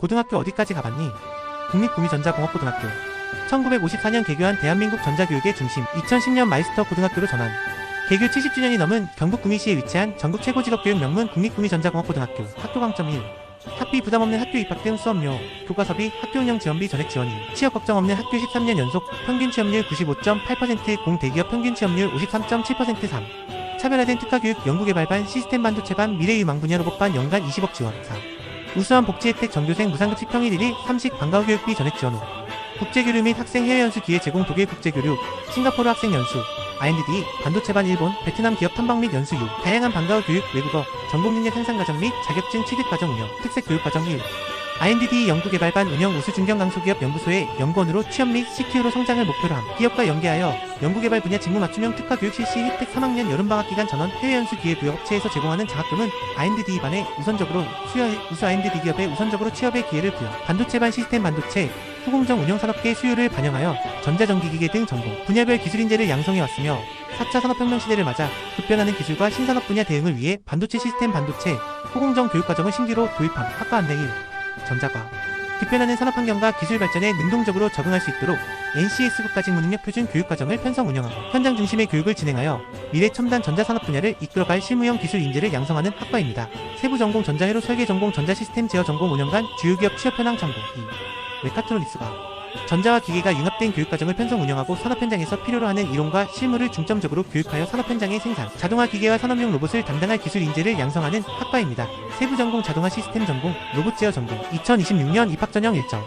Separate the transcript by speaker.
Speaker 1: 고등학교 어디까지 가봤니? 국립구미전자공업고등학교. 1954년 개교한 대한민국 전자교육의 중심 2010년 마이스터 고등학교로 전환. 개교 70주년이 넘은 경북 구미시에 위치한 전국 최고 직업교육 명문 국립구미전자공업고등학교. 학교 강점 1 학비 부담 없는 학교 입학 등 수업료, 교과서비, 학교 운영 지원비 전액 지원이 취업 걱정 없는 학교 13년 연속 평균 취업률 95.8% 공대기업 평균 취업률 53.7% 3 차별화된 특화교육 연구개발반 시스템 반도체반 미래유망 분야 로봇반 연간 20억 지원. 4 우수한 복지 혜택 전교생 무상급식 평일 1위 3식 방과후 교육비 전액 지원 5 국제교류 및 학생 해외 연수 기회 제공 독일 국제교류 싱가포르 학생 연수 INDD 반도체반 일본 베트남 기업 탐방 및 연수 6 다양한 방과후 교육 외국어 전공 능력 향상 과정 및 자격증 취득 과정 운영 특색 교육 과정 1 INDD 연구 개발반 운영 우수 중견 강소기업 연구소의 연구원으로 취업 및 CTO로 성장을 목표로 함. 기업과 연계하여 연구개발 분야 직무 맞춤형 특화 교육 실시 혜택 3학년 여름방학 기간 전원 해외 연수 기회 부여 업체에서 제공하는 장학금은 INDD 반에 우선적으로 수여 우수 INDD 기업에 우선적으로 취업의 기회를 부여. 반도체 반 시스템 반도체 후공정 운영 산업계의 수요를 반영하여 전자전기기계 등 전공 분야별 기술 인재를 양성해 왔으며 4차 산업혁명 시대를 맞아 급변하는 기술과 신산업 분야 대응을 위해 반도체 시스템 반도체 후공정 교육과정을 신규로 도입함. 학과 안내 1 전자과 급변하는 산업 환경과 기술 발전에 능동적으로 적응할 수 있도록 NCS 국가직 무능력 표준 교육과정을 편성 운영하고 현장 중심의 교육을 진행하여 미래 첨단 전자산업 분야를 이끌어갈 실무형 기술 인재를 양성하는 학과입니다. 세부 전공 전자회로 설계 전공 전자 시스템 제어 전공 5년간 주요 기업 취업 현황 참고 2. 메카트로닉스가 전자와 기계가 융합된 교육과정을 편성 운영하고 산업 현장에서 필요로 하는 이론과 실무를 중점적으로 교육하여 산업 현장의 생산, 자동화 기계와 산업용 로봇을 담당할 기술 인재를 양성하는 학과입니다. 세부 전공 자동화 시스템 전공, 로봇 제어 전공, 2026년 입학 전형 일정.